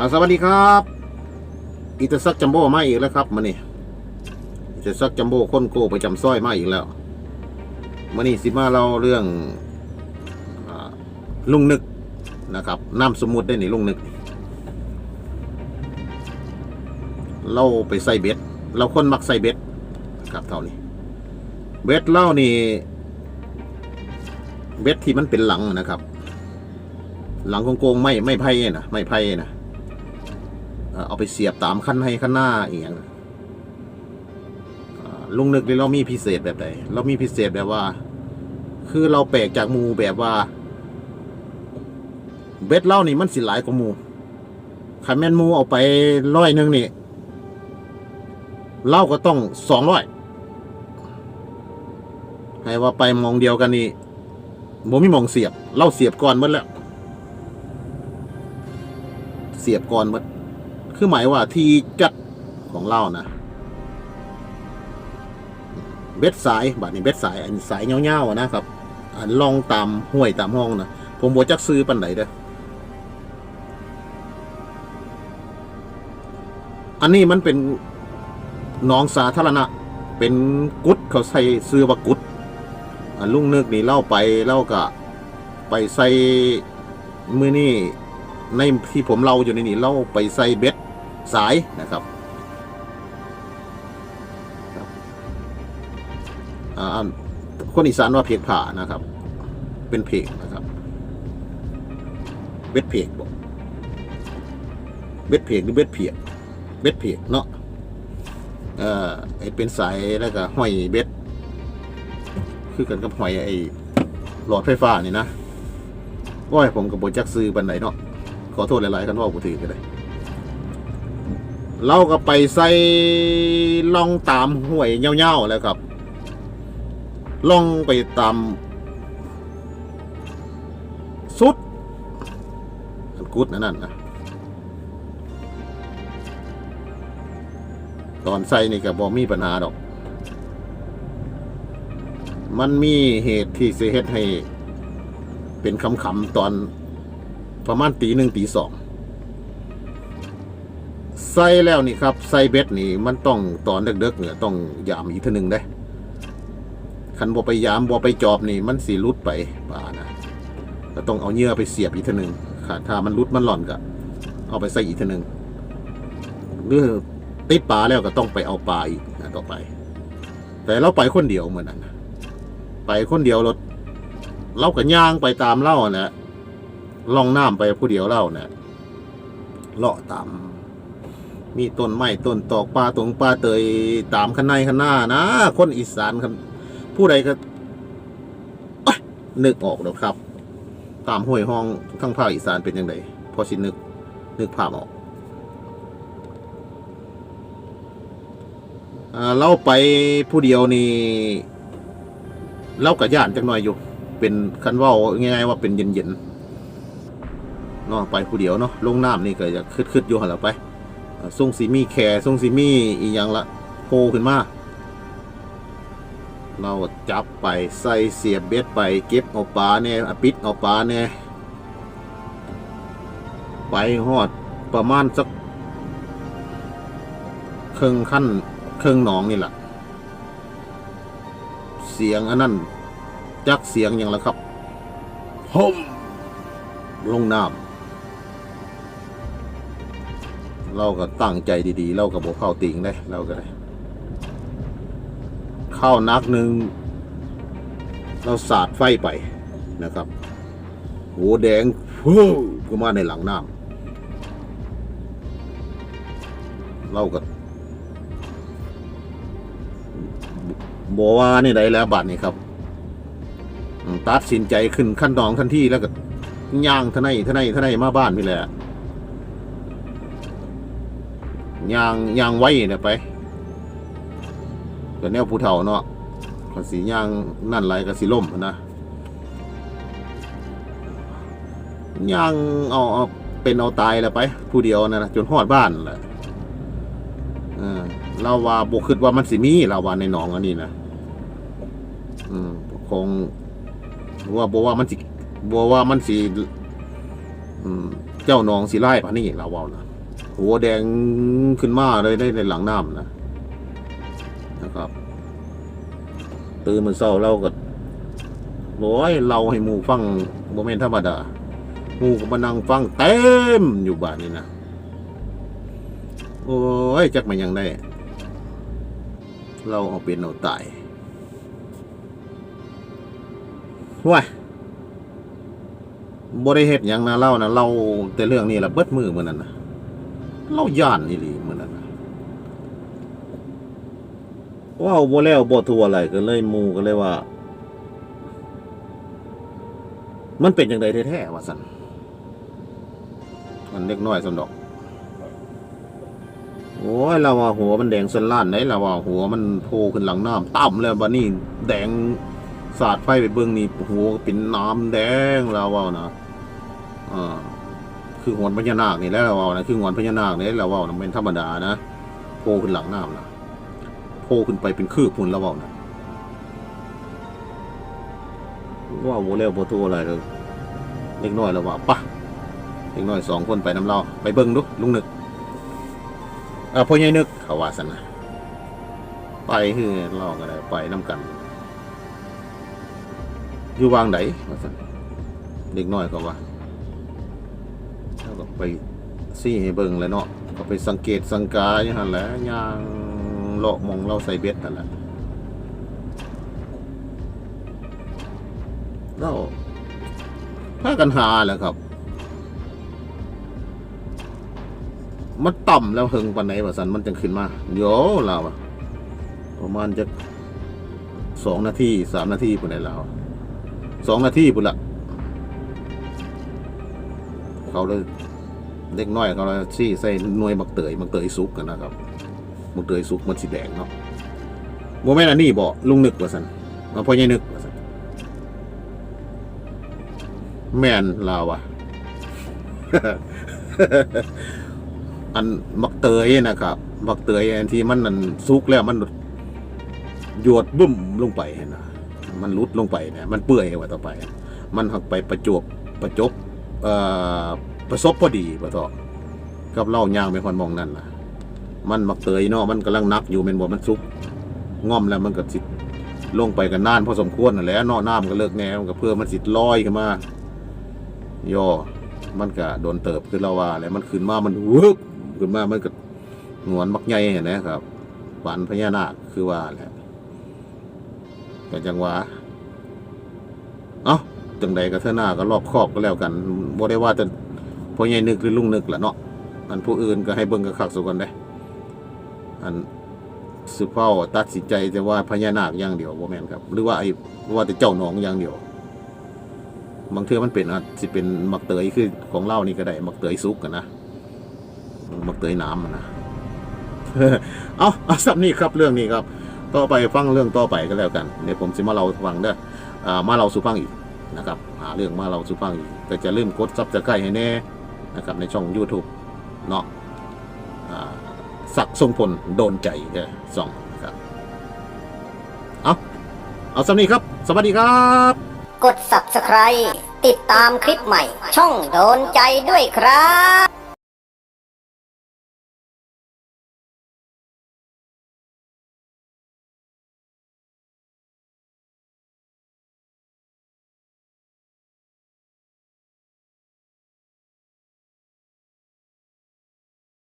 อาสวัสดีครับอิตาซักจัมโบ้มาอีกแล้วครับมานี่อิตาซักจัมโบ้ค้นโก้ประจำสร้อยมาอีกแล้วมานี่สิมาเราเรื่องอลุงนึกนะครับนามสมมุติได้นี่ลุงนึก เราไปใส่เบ็ด เราคนมักใส่เบ็ดครับเท่านี้ เบ็ดเล่านี่ เบ็ดที่มันเป็นหลังนะครับ หลังโกงๆไม่ไม่ไพ่นะไม่ไพ่นะ เอาไปเสียบตามขั้นให้ขั้นหน้าอีกอย่างลุงนึกเลยเรามีพิเศษแบบใดเรามีพิเศษแบบว่า คือเราแปลกจากมูแบบว่า เบ็ดเล่านี่มันสิหลายกว่ามูขันแม่นมูเอาไปร้อยหนึ่งนี่เล่าก็ต้องสองร้อยให้ว่าไปมองเดียวกันนี่บ่มีมองเสียบ เล่าเสียบก่อนหมดแล้ว เสียบก่อนหมด คือหมายว่าที่จัดของเล่านะเบ็ดสายบาดนี้เบ็ดสาย อันสายเงาๆนะครับ อันลองตามห้วยตามห้องนะผมบ่จักซื้อปันไหนเด้ออันนี้มันเป็นหนองสาธารณะ เป็นกุดเขาใส่ซื้อว่ากุดอันลุงนึกนี่เล่าไปเล่าก็ไปใส่มือนี่ในที่ผมเล่าอยู่ในนี้เราไปใส่เบ็ด สายนะครับคนอีสานว่าเพกผ่านะครับ เป็นเพกนะครับเบ็ดเพกบอกเบ็ดเพกหรือเบ็ดเพียกเบ็ดเพกเนาะเอ่อไอเป็นสายแล้วก็ห้อยเบ็ดคือกันกับห้อยไอหลอดไฟฟ้านี่นะว่าผมกับบจักซื้อบันไดเนาะขอโทษหลายๆกันว่ากูถือไปเลย เราก็ไปใส่ล่องตามห้วยเง่าๆแล้วครับล่องไปตามสุดอันกุดนั่นนั่นนะตอนใส่นี่ก็บอมีปัญหาดอก มันมีเหตุที่เสียเหตุให้ เป็นคำๆตอนประมาณตีหนึ่งตีสอง ส่แล้วนี่ครับใส่เบ็ดนี่มันต้องตอนเด็กๆเนี่ยต้องยามอีกทีหนึ่งได้คันบ่ไปยามบ่ไปจอบนี่มันสีรุดไปป่านะก็ต้องเอาเหยื่อไปเสียบอีกทีหนึ่งค่ะถ้ามันรุดมันหล่อนก็เอาไปใส่อีกทีหนึ่งหรือติดปลาแล้วก็ต้องไปเอาปลาอีกนะต่อไป แต่เราไปคนเดียวเหมือนนั้นไปคนเดียวรถเราก็ย่างไปตามเล่าแหละล่องน้ำไปผู้เดียวเล่าเนี่ยเลาะตาม มีต้นไม้ต้นตอกปลาตรงปลาเตยตามข้างในข้างหน้านะ คนอีสานครับ ผู้ใดก็เนึกออกแล้วครับ ตามห้วยห้องทั้งภาคอีสานเป็นยังไงพอสินึกนึกภาพออกอ่าเราไปผู้เดียวนี่เรากับย่านจังหน่อยอยู่ เป็นคันว่าง่ายๆว่าเป็นเย็นๆเนาะไปผู้เดียวเนาะลงน้ำนี่ก็จะคืดคืดๆอยู่หันละไป ส่งสีมีแขส่งสีมีอีกอย่างละโผล่ขึ้นมา เราจับไปใส่เสียบเบ็ดไปเก็บเอาปลาเนี่ยเอาปิดเอาปลาเนี่ยไปหอดประมาณสักครึ่งขั้นครึ่งหนองนี่แหละเสียงอันนั้นจักเสียงอย่างละครับฮ่มลงน้ำ เราก็ตั้งใจดีๆ เราก็บอกเข้าติงได้เราก็ได้ เข้านักหนึ่งเราสาดไฟไปนะครับหัวแดงฟูก็มาในหลังน้ำเราก็บอกว่านี่ได้แล้วบัตรนี่ครับ ตัดสินใจขึ้นขั้นตอนทันทีแล้วก็ย่างทนายทนายทนายมาบ้านนี่แหละ ยางยางไว้เนี่ยไปก็แนวผู้เฒ่าเนาะก็สียางนั่นไหลก็สีล่มนะยางเอาเอาเป็นเอาตายแล้วไป ผู้เดียวนะนะจนหอดบ้านแหละเราว่าบกคิดว่ามันสิมีเราว่าในหนองอันนี้นะอืมคงว่าบอกว่ามันสิบอกว่ามันสิเจ้าหนองสิไล่ปะนี่เราว่านะ หัวแดงขึ้นมาเลยในในหลังน้ำนะนะครับ ตื่นมือเศร้าเราก็โอ้ยเราให้หมูฟังโมเมนธรรมดาหมูก็มานั่งฟังเต็มอยู่บ้านนี่นะโอ้ยจักมันยังได้ เราเอาเป็นเอาตายว้ายบ่ได้เฮ็ดหยังนะเล่านะเราแต่เรื่องนี้ละเบิดมือมื้อนั้นนะ เราย่านนี่หลีมื้อนั้นะว้าวบ่แล้วบ่ทัวอะไรก็เลยมูก็เลยว่า มันเป็นจังไดแท้ๆว่าซั่นมันเล็กน้อยซั่นดอก โอ้ยเราว่าหัวมันแดงสนล้านไหนเราว่าหัวมันโผล่ขึ้นหลังน้ำต่ำแล้วบัดนี้แดงสาดไฟไปเบิ่งนี่หัวเป็นน้ำแดงเราว่านะอ่า คือหวนพญานาคนี่แล้วเราว่านะคือหวนพญานาคนี่เราว่านะเป็นธรรมดานะโผล่ขึ้นหลังน้ำนะโผล่ขึ้นไปเป็นคืบพุ่นเราว่านะว่าโมแล้วโมตัวอะไรเลยเล็กน้อยเราว่าปะเล็กน้อยสองคนไปน้ำเราไปเบิ่งดูลุงนึกเออพ่อใหญ่นึกเขาว่าสันนะไปคือล่อกอะไรไปน้ำกันอยู่วางไหนว่าสันเด็กน้อยเขาว่า ก็ไปซี่ให้เบิ่งเลยเนาะก็ไปสังเกตสังกาอย่างนั้นแหละย่างเลาะมองเราใส่เบ็ดนั่นแหละเราพากันหาแหละครับ มันต่ำแล้วหึงปันไหนวะสันมันจังขึ้นมาเดี๋ยวเราอะประมาณจะสองนาทีสามนาทีปุ่นไหนเราสองนาทีปุ่นละเขาเลย เด็กน้อยเขาเลยซี่ใส่หน่วยบักเตยบักเตยสุกกันนะครับบักเตยสุกมันสีแดงเนาะโมแม่นอันนี้บอกลุงนึกว่าสันมาพ่อใหญ่นึกว่าสันแม่นลาวะอันมักเตยนะครับมักเตยอันที่มันนั่นซุกแล้วมันหยวดบุ้มลงไปนะมันลุดลงไปเนี่ยมันเปื่อยว่าต่อไป มันหักไปประจวบประจบเอ่อ ประสบพอดีว่าต่อกับเล่ายางไปควนมองนั่นนะมันมักเตยเนาะมันกำลังนักอยู่เป็นบ่มันซุกง่อมแล้วมันก็สิลงไปกันนานพอสมควรนั่นแหละเนาะน้ำก็เลิกแนวก็เพื่อมันสิลอยขึ้นมาย่อมันก็โดนเติบคือเราว่าแหละมันขึ้นมามันวึบขึ้นมามันก็หนวนมักใหญ่เห็นนะครับฝันพญานาคคือว่าแหละก็จังว่าเอ้าจังใดก็เท่าหน้าก็รอบครอบก็แล้วกันบ่ได้ว่าจะ พ่อใหญ่นึกหรือลุงนึกแหละเนาะอันผู้อื่นก็ให้เบิ่งกระคักสุกันได้อันสุเฝ้าตัดสินใจจะว่าพญานาคอย่างเดียวบ่แมนครับ หรือว่าไอ้ว่าแต่เจ้าหนองอย่างเดียว บางเทื่อมันเป็นอาจสิเป็นมักเตยคือของเล่านี่ก็ได้มักเตยซุกกันนะมักเตยน้ำนะเอาเอาสับนี่ครับเรื่องนี้ครับ ต่อไปฟังเรื่องต่อไปก็แล้วกันเดี๋ยวผมจะมาเล่าฟังเด้อ่ามาเล่าสู่ฟังอีกนะครับหาเรื่องมาเล่าสู่ฟังอีกก็จะลืมกดซับสไครต์ให้แน่ นะครับในช่อง YouTube เนาะสักทรงพลโดนใจเด้อสองนะครับเอาเอาสับนี้ครับ สวัสดีครับ กด subscribe ติดตามคลิปใหม่ ช่องโดนใจด้วยครับ